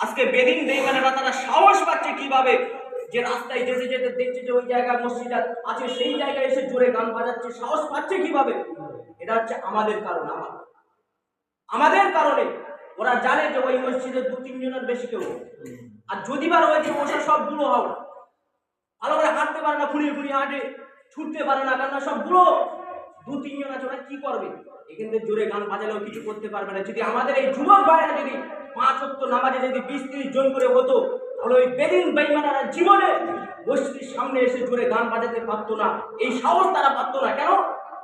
আজকে বেদিন বেইমানেরা তারা সাহস পাচ্ছে কীভাবে যে রাস্তায় যেতে যেতে দেখছে যে ওই জায়গায় মসজিদ আছে সেই জায়গায় এসে জোরে গান বাজাচ্ছে, সাহস পাচ্ছে কীভাবে? এটা হচ্ছে আমাদের কারণ, আমার। আমাদের কারণে ওরা জানে যে ওই মসজিদে দু, তিনজনের বেশি কেউ আর যদি বা রয়েছে, ওসা সব বুড়ো হাওড়া। ভালো করে হাঁটতে পারে না খুঁড়িয়ে খুঁড়িয়ে হাঁটে, ছুটতে পারে না, কেননা সব বুড়ো। দু, তিনজন আছে, ওরা কি করবে? এখান থেকে জোরে গান বাজালেও কিছু করতে পারবে না। যদি আমাদের এই যুবক ভাইরা যদি পাঁচ অক্ট নামাজে যদি বিশ তিরিশ জন করে হতো, তাহলে ওই বেদিন বেইমানারা জীবনে মসজিদের সামনে এসে জোরে গান বাজাতে পারতো না। এই সাহস তারা পারতো না। কেন?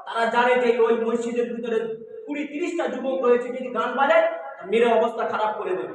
তারা জানে যে ওই মসজিদের ভিতরে কুড়ি তিরিশটা যুবক রয়েছে, যদি গান বাজায় মেরে অবস্থা খারাপ করে দেবে।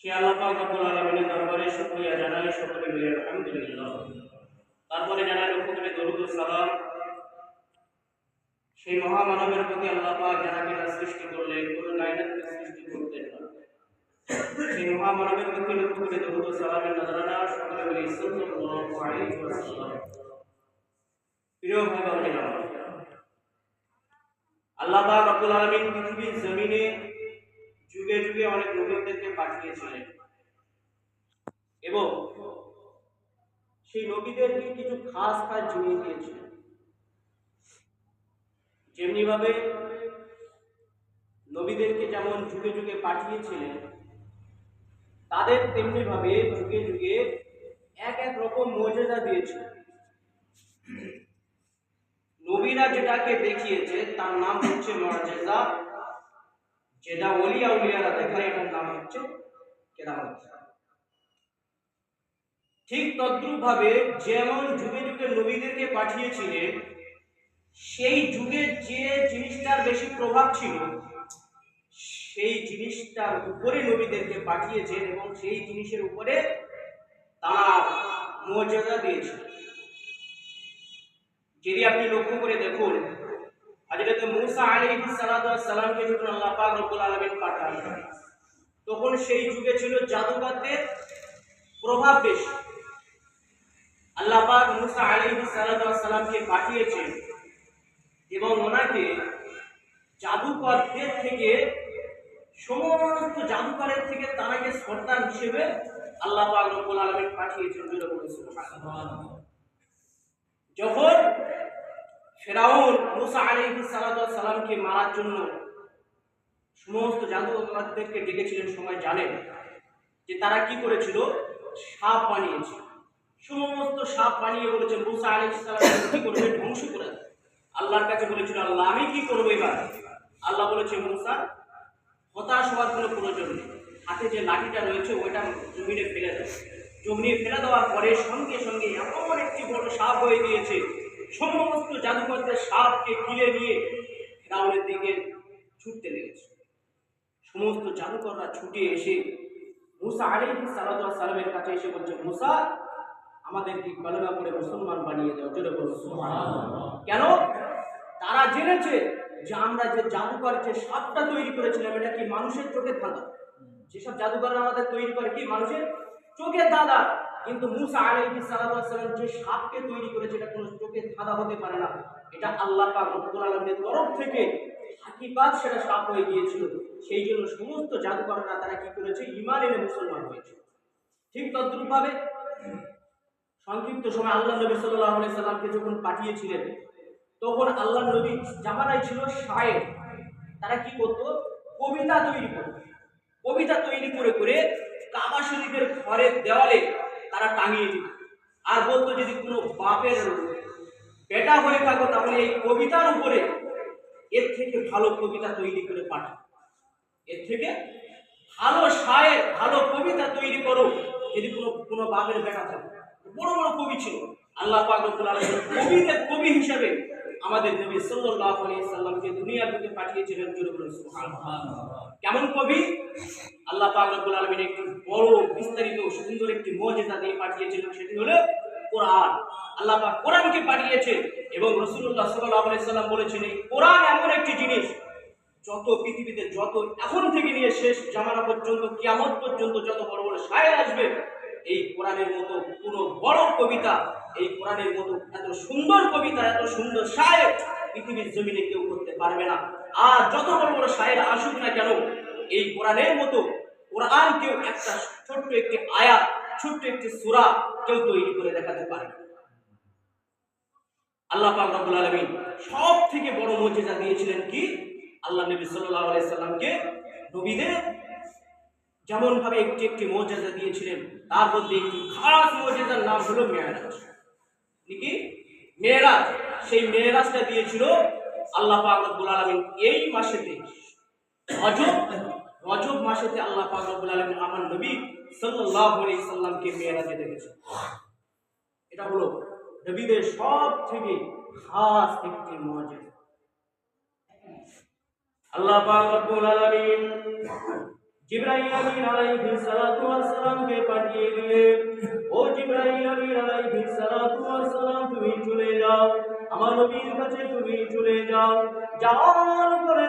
সে আল্লাহ পাক রব্বুল আলমিনের দরবারে শুক্রিয়া জানাই, সকলে মিলে আলহামদুলিল্লাহ। তারপরে জানাই দরুদ দরুদ সকলে আলামিন পৃথিবীর জমিনে যুগে যুগে অনেক নবীদেরকে পাঠিয়েছিলেন। এবং সেই নবীদেরকে কিছু খাস কাজ জুড়িয়ে দিয়েছিলেন। যেমনি ভাবে নবীদেরকে যেমন যুগে যুগে পাঠিয়েছিলেন, তাদের তেমনি ভাবে যুগে যুগে এক এক রকম মর্যাদা দিয়েছিলেন। নবীরা যেটাকে দেখিয়েছে, তার নাম হচ্ছে মর্যাদা। যেটা অলিয়া উলিয়ারা দেখায় এটার নাম হচ্ছে কেরামত ঠিক তদ্রুপ ভাবে যেমন যুগে যুগে নবীদেরকে পাঠিয়েছিলেন, সেই যুগে যে জিনিসটার বেশি প্রভাব ছিল, সেই জিনিসটার উপরে নবীদেরকে পাঠিয়েছেন এবং সেই জিনিসের উপরে তার মর্যাদা দিয়েছেন। যদি আপনি লক্ষ্য করে দেখুন হযরত মুসা আলাইহিস সালাতু ওয়াস সালামকে যখন আল্লাহ পাক রব্বুল আলামিন পাঠান, তখন সেই যুগে ছিল জাদুকরদের প্রভাব বেশি। আল্লাহ পাক মুসা আলাইহিস সালাতু ওয়াস সালামকে পাঠিয়েছেন এবং ওনাকে জাদুকরদের থেকে, সমস্ত জাদুকরের থেকে তারাকে সর্দার হিসেবে আল্লাহ পাক রব্বুল আলামিন পাঠিয়েছেন যখন ফেরাউন মুসা ওয়াস সালামকে মারার জন্য সমস্ত জাদুকরদেরকে ডেকেছিলেন সময় জানেন। যে তারা কি করেছিল? সাপ বানিয়েছে। সমস্ত সাপ বানিয়ে বলেছে, মুসা আলাইহিস সালাম কি করবে? ধ্বংস করে আল্লাহর কাছে বলেছিল, আল্লাহ, আমি কি করব এবার? আল্লাহ বলেছে, মুসা, হতাশ হওয়ার কোনো প্রয়োজন নেই। হাতে যে লাঠিটা রয়েছে, ওইটা জমিনে ফেলে দেয় নিয়ে ফেলে দেওয়ার পরে সঙ্গে সঙ্গে এমন একটি বড় সাপ হয়ে গিয়েছে সমস্ত জাদুকরদের সাপকে গিলে নিয়ে ফেরাউনের দিকে ছুটতে লেগেছে। সমস্ত জাদুকররা ছুটে এসে মুসা আলাইহি সালাতু সালামের কাছে এসে বলছে, মুসা, আমাদেরকে কলেমা করে মুসলমান বানিয়ে দেওয়া জোরে বলো কেন? তারা জেনেছে যে আমরা যে জাদুকর যে সাপটা তৈরি করেছিলাম, এটা কি মানুষের চোখের ধাঁধা? যেসব জাদুকররা আমাদের তৈরি করে, কি মানুষের? চোখের ধাঁধা। কিন্তু মুসা আলাইহি সালাতু সালাম যে সাপকে তৈরি করেছে, এটা কোনো চোখে ধাঁধা হতে পারে না। এটা আল্লাহ পাক রব্বুল আলামিনের তরফ থেকে হাকিকাত, সেটা সাপ হয়ে গিয়েছিল। সেই জন্য সমস্ত জাদুকররা তারা কি করেছে? ইমান এনে মুসলমান হয়েছে। ঠিক তদ্রুপভাবে সংক্ষিপ্ত সময় আল্লাহ নবী সাল্লাহ সাল্লামকে যখন পাঠিয়েছিলেন, তখন আল্লাহ নবী জামানায় ছিল শায়ের। তারা কি করতো? কবিতা তৈরি করত। কবিতা তৈরি করে করে কাবা শরীফের ঘরের দেওয়ালে তারা টাঙিয়ে দিত আর বলতো যদি কোনো বাপের বেটা হয়ে থাকো, তাহলে এই কবিতার উপরে এর থেকে ভালো কবিতা তৈরি করে পাঠাও। এর থেকে ভালো শায়ের ভালো কবিতা তৈরি করো, যদি কোনো কোনো বাপের বেটা থাকো। বড় বড় কবি ছিল। আল্লাহ পাক কবিদের কবি হিসেবে আমাদের নবী সাল্লাল্লাহু আলাইহি সাল্লামকে দুনিয়ার বুকে পাঠিয়েছিলেন জোরে বলুন, সুবহানাল্লাহ। কেমন কবি? আল্লাহ পাক রব্বুল আলামিন একটি বড়, বিস্তারিত, সুন্দর একটি মুজিজা দিয়ে পাঠিয়েছিলেন, সেটি হলো কোরআন। আল্লাহ পাক কোরআনকে পাঠিয়েছে এবং রাসূলুল্লাহ সাল্লাল্লাহু আলাইহি সাল্লাম বলেছেন, এই কোরআন এমন একটি জিনিস, যত পৃথিবীতে যত এখন থেকে নিয়ে শেষ, জামানা পর্যন্ত, কিয়ামত পর্যন্ত যত বড় বড় শায়ের আসবে এই কোরআনের মতো কোনো বড় কবিতা, এই কোরআনের মতো এত সুন্দর কবিতা, এত সুন্দর শায়ের পৃথিবীর জমিনে কেউ করতে পারবে না। আর যত বড় বড় শায়ের আসুক না কেন, এই কোরআনের মতো কোরআন কেউ একটা ছোট্ট একটি আয়াত, ছোট্ট একটি সূরা কেউ তৈরি করে দেখাতে পারে আল্লাহ পাক রব্বুল সব থেকে বড় মুজিজা দিয়েছিলেন কি? আল্লাহ নবী সাল্লাল্লাহু আলাইহি সাল্লামকে নবীদের যেমন ভাবে একটি একটি মুজিজা দিয়েছিলেন, তার মধ্যে একটি খাস মুজিজার নাম হলো মেরাজ কি মেরাজ সেই মেরাজটা দিয়েছিল আল্লাহ পাক রব্বুল আলামিন এই মাসেতে। রজব রজব মাসেতে আল্লাহ পাক রব্বুল আলামিন আমার নবী সাল্লাল্লাহু আলাইহি সাল্লামকে মেরাজে দেখেছেন। এটা হলো নবীদের সব থেকে খাস একটি মজেদ আল্লাহ পাক রব্বুল জিবরাইল আমিন আলাইহিস সালাতু ওয়াস সালামকে পাঠিয়ে দিলেন ও জিবরাইল আমিন আলাইহিস সালাতু ওয়াস সালাম, তুমি চলে যাও। আমার নবীর কাছে তুমি চলে যাও। যাওয়ার পরে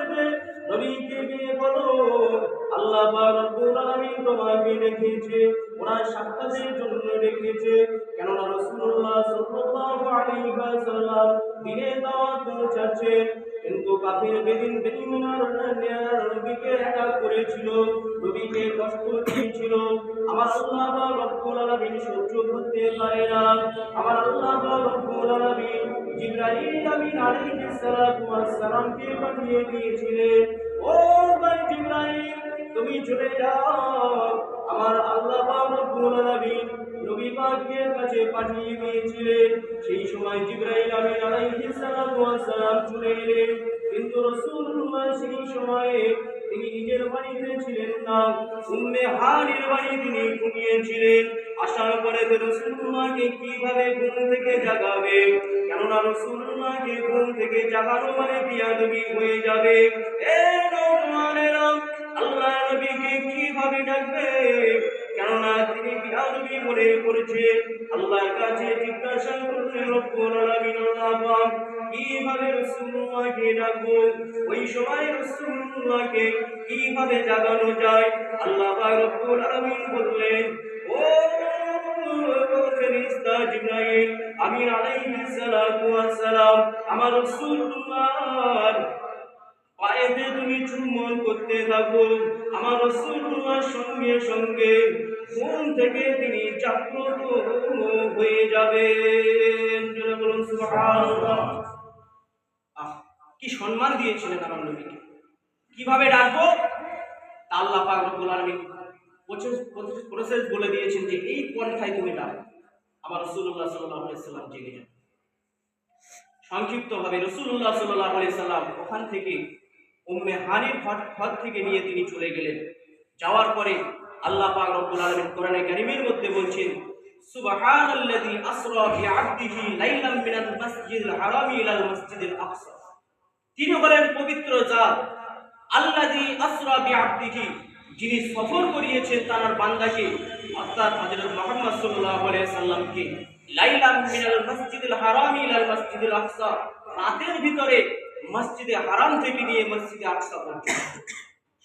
নবীকে গিয়ে বলো, আল্লাহ পাক রব্বুল আলামিন তোমাকে রেখেছে ওনার সাক্ষাতের জন্য রেখেছে কেননা রাসূলুল্লাহ সাল্লাল্লাহু আলাইহি ওয়াসাল্লাম দিনে দাওয়াত পৌঁছাচ্ছেন। কাফির বেদিন নবীকে অ্যাটাক করেছিল নবীকে কষ্ট দিয়েছিল। আমার আল্লাহ পাক রব্বুল আলামিন সহ্য করতে পারে না। আমার আল্লাহ পাক রব্বুল আলামিন জিবরাইল আমিন আলাইহিস সালাতু ওয়াস সালামকে পাঠিয়ে দিয়েছিলেন। ও ভাই জিবরাইল, তুমি চলে যাও। আমার আল্লাহ পাক রব্বুল আলামিন নবী পাকের কাছে পাঠিয়ে দিয়েছিলেন। সেই সময় জিবরাইল আমিন আলাইহিস সালাতু ওয়াস সালাম চলে এলেন। কিন্তু রাসূলুল্লাহ সেই সময়ে তিনি নিজের বাড়িতে ছিলেন না। উম্মে হানির বাড়ি তিনি ঘুমিয়েছিলেন। আসার পরে রসুল্লাহকে কীভাবে ঘুম থেকে জাগাবে? কেননা রসুল্লাহকে ঘুম থেকে জাগানো মানে বিয়াদবি হয়ে যাবে। আল্লাহ নবীকে কীভাবে ডাকবে? কেননা তিনি বিয়াদবি মনে করেছে আল্লাহর কাছে জিজ্ঞাসা করলেন, রব্বুল আলামিন, আল্লাহ কীভাবে রসুল্লাহকে ডাকবো ওই সময় রসুল্লাহকে কীভাবে জাগানো যায়? আল্লাহ রব্বুল আলামিন বললেন, ও আমিন আলাইহিস সালাতু ওয়াস সালাম পায়েতে তুমি চুম্বন করতে থাকো। আমার রাসূলুল্লাহর সঙ্গে সঙ্গে ঘুম থেকে তিনি জাগ্রত হয়ে যাবেন। বলুন কি সম্মান দিয়েছিলেন আমার নবীকে? কীভাবে ডাকবো? আল্লাহ পাক রব্বুল আলামিন প্রসেস বলে দিয়েছেন যে এই পন্থায় তুমি ডাকো আমার রাসূলুল্লাহ সাল্লাল্লাহু আলাইহি সাল্লাম জেগে যান। সংক্ষিপ্তভাবে রসুল্লাহ সাল্লাহ আলি সাল্লাম ওখান থেকে উম্মে হানির ঘর থেকে নিয়ে তিনি চলে গেলেন। যাওয়ার পরে আল্লাহ পাক রব্বুল আলামিন কোরআনে কারীমের মধ্যে বলছেন, সুবহানাল্লাযী আসরা বিআবদিহি লাইলাম মিনাল মাসজিদিল হারামি ইলাল মাসজিদিল আকসা। তিনি হলেন পবিত্র জাত। আল্লাযী আসরা বিআবদিহি, যিনি সফর করিয়েছেন তার বান্দাকে, অর্থাৎ হযরত মুহাম্মদ সাল্লাল্লাহু আলাইহি সাল্লামকে। লাইলাম মিনাল মাসজিদিল হারামি ইলাল মাসজিদিল আকসা। রাতের ভিতরে মসজিদে হারাম থেকে নিয়ে মসজিদে আকসা পর্যন্ত।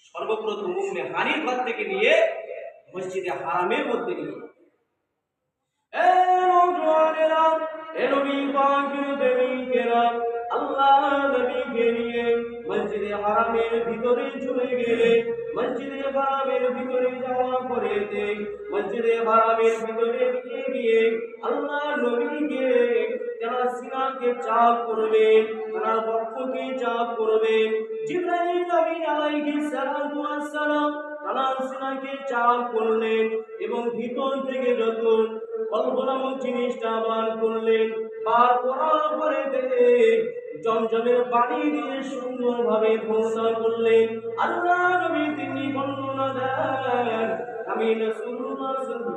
সর্বপ্রথম উম্মে হানির ঘর থেকে নিয়ে মসজিদে হারামের মধ্যে নিয়ে। আল্লাহ নবীকে নিয়ে মসজিদে হারামের ভিতরে চলে গেলে, মসজিদে হারামের ভিতরে যাওয়া পরেতে মসজিদে হারামের ভিতরে নিয়ে গিয়ে আল্লাহ নবীকে যারা সিনাকে চাপ করবেন তারা বক্ষকে চাপ করবেন জিব্রাইল আমিন আলাইহিস সালাম তারা সিনাকে চাল করলেন এবং ভিতর থেকে যখন কল্প নামক জিনিসটা বার করলেন, বার করার পরে দেখে জমজমের পানি দিয়ে সুন্দরভাবে ঘোষণা করলেন আল্লাহ নবী, তিনি বর্ণনা দেন। আমি আলাইহি ওয়াসাল্লাম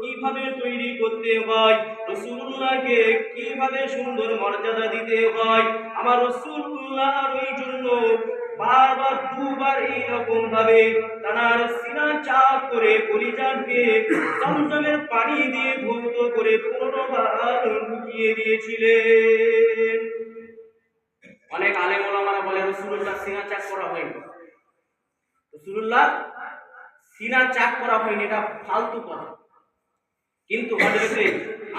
কীভাবে তৈরি করতে হয়? রসুল্লাহকে কীভাবে সুন্দর মর্যাদা দিতে হয়? আমার রসুল্লাহ ওই জন্য বারবার, দুবার এইরকম ভাবে তার সিনা চাপ করে পরিজানকে জমজমের পানি দিয়ে ধৌত করে পুনর্বার ঢুকিয়ে দিয়েছিলেন। অনেক আলেম ওলামারা বলে, রসুল্লাহ সিনা চাক করা হয়নি। রসুল্লাহ সিনা চাক করা হয়নি, এটা ফালতু কথা। কিন্তু হজরতে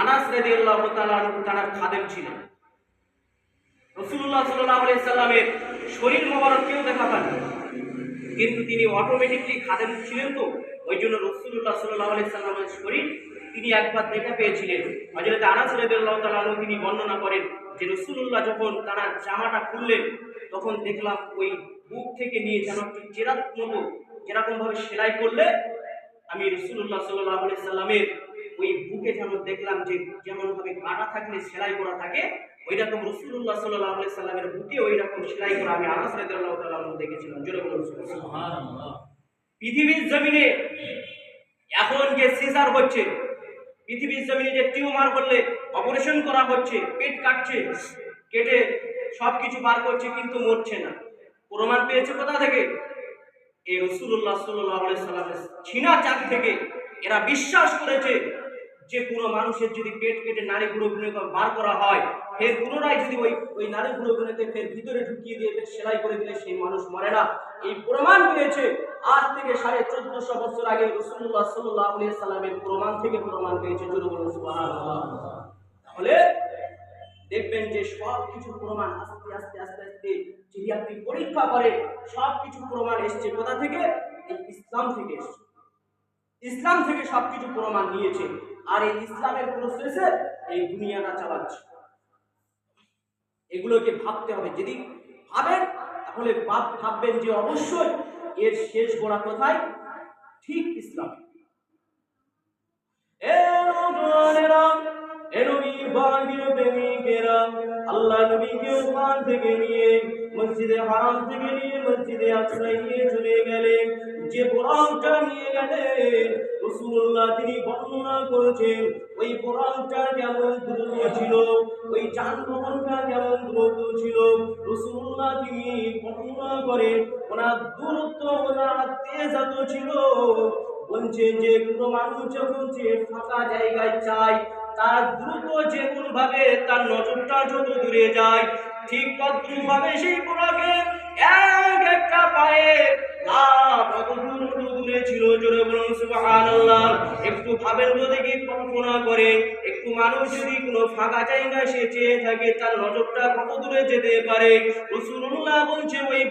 আনাস রাদিয়াল্লাহু তাআলা তার খাদেম ছিলেন রসুল্লাহ সাল্লাল্লাহু সাল্লামের শরীর মোবারক কেউ দেখা পান কিন্তু তিনি অটোমেটিকলি খাদেম ছিলেন তো ওই জন্য রসুল্লাহ আলাইহি সাল্লামের শরীর তিনি একবার দেখা পেয়েছিলেন। হযরত আনাস রাদিয়াল্লাহু তাআলা তিনি বর্ণনা করেন যে রসুল্লাহ যখন তারা জামাটা খুললেন, তখন দেখলাম ওই বুক থেকে নিয়ে যেন একটি চেরাত মতো যেরকম ভাবে সেলাই করলে, আমি রসুল্লাহ সাল্লাহ সাল্লামের দেখলাম যে যেমন ভাবে কাটা থাকলে সেলাই করা থাকে ওই রকম রসুল্লাহ সাল্লাহ সাল্লামের বুকে ওই রকম সেলাই করা আমি আনাস রাদিয়াল্লাহু তাআলা দেখেছিলাম। জোরে বলুন সুবহানাল্লাহ। পৃথিবীর জমিনে এখন যে সিজার হচ্ছে পৃথিবীর জমিনে যে টিউমার করলে অপারেশন করা হচ্ছে পেট কাটছে কেটে সব কিছু বার করছে কিন্তু মরছে না। প্রমাণ পেয়েছে কোথা থেকে? এই রসুল্লাহ সাল্লাহ সাল্লামের ছিনা চাক থেকে। এরা বিশ্বাস করেছে যে কোনো মানুষের যদি পেট কেটে নারী গুঁড়োগুলোকে বার করা হয়, ফের পুনরায় যদি ওই ওই নারী গুঁড়োগুলোকে ফের ভিতরে ঢুকিয়ে দিয়ে ফের সেলাই করে দিলে সেই মানুষ মরে না। এই প্রমাণ পেয়েছে আজ থেকে সাড়ে চোদ্দশো বছর আগে রসুল্লাহ সাল্লাহ আলিয়া সাল্লামের প্রমাণ থেকে প্রমাণ পেয়েছে তাহলে দেখবেন যে সব কিছু প্রমাণ আস্তে আস্তে আস্তে আস্তে যদি আপনি পরীক্ষা করেন সব কিছু প্রমাণ এসছে কোথা থেকে? এই ইসলাম থেকে এসছে। ইসলাম থেকে সব কিছু প্রমাণ নিয়েছে। আর এই ইসলামের প্রসেসে এই দুনিয়াটা চালাচ্ছে। এগুলোকে ভাবতে হবে। যদি ভাবেন, তাহলে ভাব- ভাববেন যে অবশ্যই এর শেষ গোড়া কোথায়? ঠিক ইসলাম। আল্লাহ নবীকে ওখান থেকে নিয়ে মসজিদে হারাম থেকে নিয়ে মসজিদে আকসায় নিয়ে চলে গেলেন। যে বোরামটা নিয়ে গেলেন রসুল্লাহ তিনি বর্ণনা করেছেন, ওই বোরামটা কেমন দ্রুত ছিল, ওই যানবাহনটা কেমন দ্রুত ছিল রসুল্লাহ তিনি বর্ণনা করেন, ওনার দূরত্ব ওনার তেজ এত ছিল, বলছে যে কোনো মানুষ যখন যে ফাঁকা জায়গায় চায় তার দ্রুত যে ভাবে তার নজরটা যত দূরে যায়, ঠিক তদ্রুপ ভাবে সেই বোনাকে এক একটা ভাবেন তো দেখি কল্পনা করে, একটু মানুষ যদি কোনো ফাঁকা সে চেয়ে থাকে, তার নজরটা কত দূরে যেতে পারে? রসুল্লাহ বলছে, ওই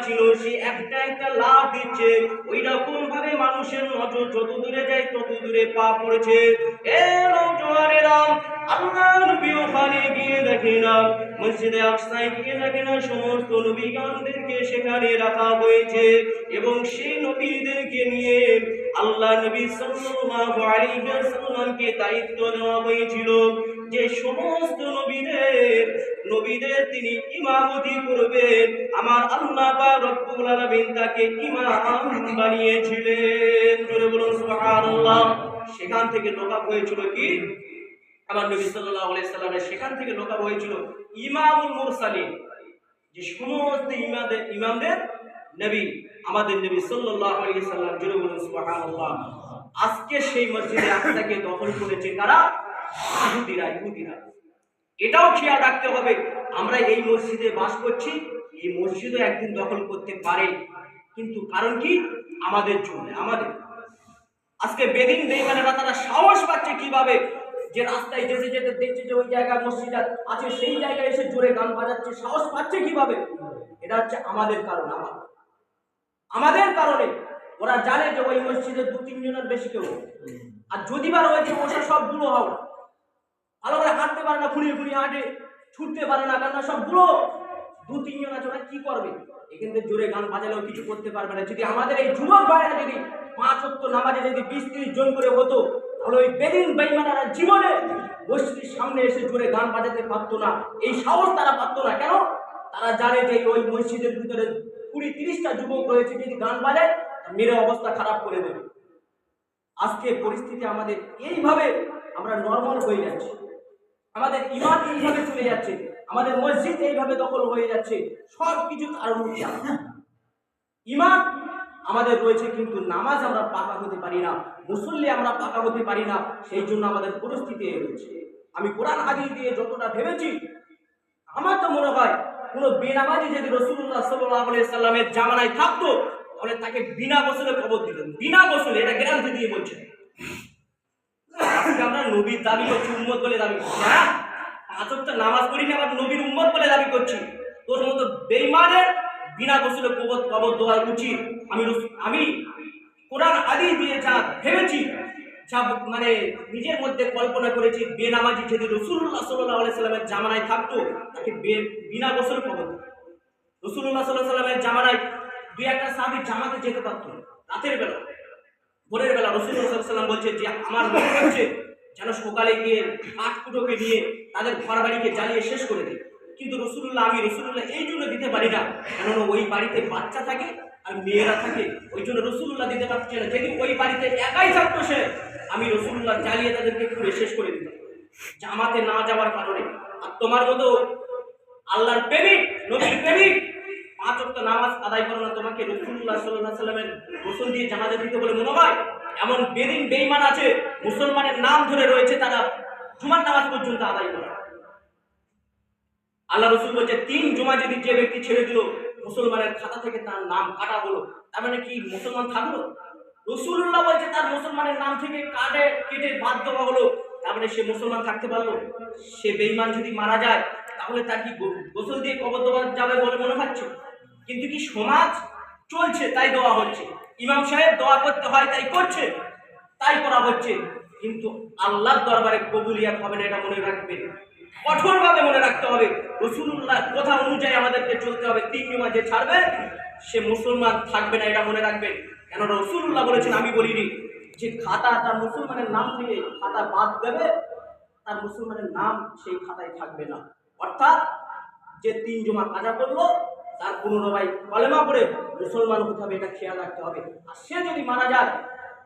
ছিল, সে একটা একটা লাভ দিচ্ছে। ওই রকম ভাবে মানুষের নজর যত দূরে যায় তত দূরে পা পড়েছে। আল্লাহ গিয়ে দেখে না মসজিদে আকসায় গিয়ে দেখে না সমস্ত নবীগণদেরকে সেখানে রাখা হয়েছে এবং সেই নবীদেরকে নিয়ে আল্লাহ নবী সাল্লাল্লাহু দায়িত্ব দেওয়া হয়েছিল যে সমস্ত নবীদের নবীদের তিনি ইমামতি করবেন। আমার আল্লাহ পাক রব্বুল আলামিন তাকে ইমাম বানিয়েছিলেন। জোরে বলুন সুবহানাল্লাহ। সেখান থেকে লোকাপ হয়েছিল কি? আমার নবী সাল্লাল্লাহু আলাইহি সাল্লামের সেখান থেকে লোকাপ হয়েছিল ইমামুল মুরসালিন। যে সমস্ত ইমামদের ইমামদের নবী, আমাদের নবী আলাইহি সাল্লাম, জোরে বলুন, সুবহানাল্লাহ। আজকে সেই মসজিদে আকসাকে দখল করেছে কারা? ইহুদিরা ইহুদিরা। এটাও খেয়াল রাখতে হবে, আমরা এই মসজিদে বাস করছি, এই মসজিদও একদিন দখল করতে পারে। কিন্তু কারণ কি? আমাদের জন্য, আমাদের। আজকে বেদিন বেইমানেরা তারা সাহস পাচ্ছে কীভাবে যে রাস্তায় যেতে যেতে দেখছে যে ওই জায়গায় মসজিদ আছে, সেই জায়গায় এসে জোরে গান বাজাচ্ছে, সাহস পাচ্ছে কীভাবে? এটা হচ্ছে আমাদের কারণ, আমার। আমাদের কারণে ওরা জানে যে ওই মসজিদে দু, তিনজনের বেশি কেউ। আর যদি বার ওই যে ওসব সব বুড়ো হও, ভালো করে হাঁটতে পারে না ফুড়িয়ে ফুড়িয়ে হাঁটে, ছুটতে পারে না, কেননা সব বুড়ো। দু, তিনজন আছে, ওরা কি করবে? এখান থেকে জোরে গান বাজালেও কিছু করতে পারবে না। যদি আমাদের এই যুবক ভাইরা যদি পাঁচ অক্ট নামাজে যদি বিশ তিরিশ জন করে হতো তাহলে ওই বেদিন বেইমানারা জীবনে মসজিদের সামনে এসে জোরে গান বাজাতে পারতো না। এই সাহস তারা পারতো না। কেন? তারা জানে যে ওই মসজিদের ভিতরে কুড়ি, তিরিশটা যুবক রয়েছে যদি গান বাজায় মেরে অবস্থা খারাপ করে দেবে। আজকে পরিস্থিতি আমাদের এইভাবে আমরা নর্মাল হয়ে যাচ্ছি। আমাদের ইমান এইভাবে চলে যাচ্ছে। আমাদের মসজিদ এইভাবে দখল হয়ে যাচ্ছে। সব কিছু কারণ ইমান আমাদের রয়েছে কিন্তু নামাজ আমরা পাকা হতে পারি না। মুসল্লি আমরা পাকা হতে পারি না, সেই জন্য আমাদের পরিস্থিতি রয়েছে আমি কোরআন হাদিস দিয়ে যতটা ভেবেছি, আমার তো মনে হয় কোনো বেনামাজি যদি রসুল্লাহ সাল্লাহ সাল্লামের জামানায় থাকতো, তাহলে তাকে বিনা গোসলে খবর দিতেন। বিনা গোসলে, এটা গ্যারান্টি দিয়ে বলছেন আমরা নবীর দাবি করছি, উম্মত বলে দাবি করছি। হ্যাঁ? নামাজ পড়ি না আবার নবীর উম্মত বলে দাবি করছি। তোর মতো বেইমানের বিনা গোসলে কবর কবর দেওয়া উচিত। আমি আমি কোরআন আদি দিয়ে যা ভেবেছি, যা মানে নিজের মধ্যে কল্পনা করেছি, বেনামাজি যদি রসুল্লাহ সাল্লাহ সাল্লামের জামানায় থাকতো, তাকে বিনা গোসলে কবর দিত। রসুল্লাহ সাল্লাহ সাল্লামের জামানায় দুই একটা সাহাবি জামাতে যেতে পারতো, রাতের বেলা, ভোরের বেলা রসুল্লাহ সাল্লাম বলছে যে, আমার মনে হচ্ছে যেন সকালে গিয়ে আট কুটোকে নিয়ে তাদের ঘর বাড়িকে জ্বালিয়ে শেষ করে দিই কিন্তু রসুল্লাহ, আমি রসুল্লাহ এই জন্য দিতে পারি না, কেননা ওই বাড়িতে বাচ্চা থাকে আর মেয়েরা থাকে, ওই জন্য রসুল্লাহ দিতে পারছে না। যেদিন ওই বাড়িতে একাই থাকতো সে, আমি রসুল্লাহ জ্বালিয়ে তাদেরকে পুড়ে শেষ করে দিতাম। জামাতে না যাওয়ার কারণে। আর তোমার মতো আল্লাহর প্রেমিক, নবীর প্রেমিক, পাঁচ ওয়াক্ত নামাজ আদায় করো না, তোমাকে রসুল্লাহ সাল্লাহ সাল্লামের গোসল দিয়ে জানাজা দিতে বলে মনে হয়? এমন বেদিন বেইমান আছে, মুসলমানের নাম ধরে রয়েছে তারা জুমার নামাজ পর্যন্ত আদায় করে। আল্লাহ রসুল বলছে, তিন জমা যদি যে ব্যক্তি ছেড়ে দিল মুসলমানের খাতা থেকে তার নাম কাটা হলো। তার মানে কি মুসলমান থাকল? রসুল্লাহ বলছে তার মুসলমানের নাম থেকে কাটে, কেটে বাদ দেওয়া হলো। তার মানে সে মুসলমান থাকতে পারল? সে বেইমান যদি মারা যায়, তাহলে তার কি গোসল দিয়ে কবর দেওয়া যাবে বলে মনে হচ্ছে? কিন্তু কি সমাজ চলছে, তাই দেওয়া হচ্ছে। ইমাম সাহেব দোয়া করতে হয়, তাই করছে, তাই করা হচ্ছে। কিন্তু আল্লাহর দরবারে কবুলিয়াত হবে না, এটা মনে রাখবেন। কঠোরভাবে মনে রাখতে হবে। রসুল্লাহ কথা অনুযায়ী আমাদেরকে চলতে হবে। তিন যে ছাড়বে, সে মুসলমান থাকবে না, এটা মনে রাখবেন কেন রসুল্লাহ বলেছেন, আমি বলিনি যে খাতা তার মুসলমানের নাম থেকে খাতা বাদ দেবে, তার মুসলমানের নাম সেই খাতায় থাকবে না। অর্থাৎ যে তিন জমা কাজা করল, তার পুনরায় কলেমা পড়ে মুসলমান হতে হবে, এটা খেয়াল রাখতে হবে। আর সে যদি মারা যায়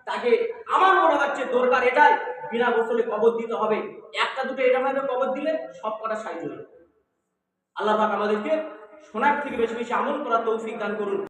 তাকে আমার মনে হচ্ছে দরকার এটাই। বিনা গোসলে কবর দিতে হবে। একটা দুটো এটা ভাবে কবর দিলে সব কটা সাইজ হয়ে আল্লাহ পাক আমাদেরকে সোনার থেকে বেশি বেশি আমল করার তৌফিক দান করুন।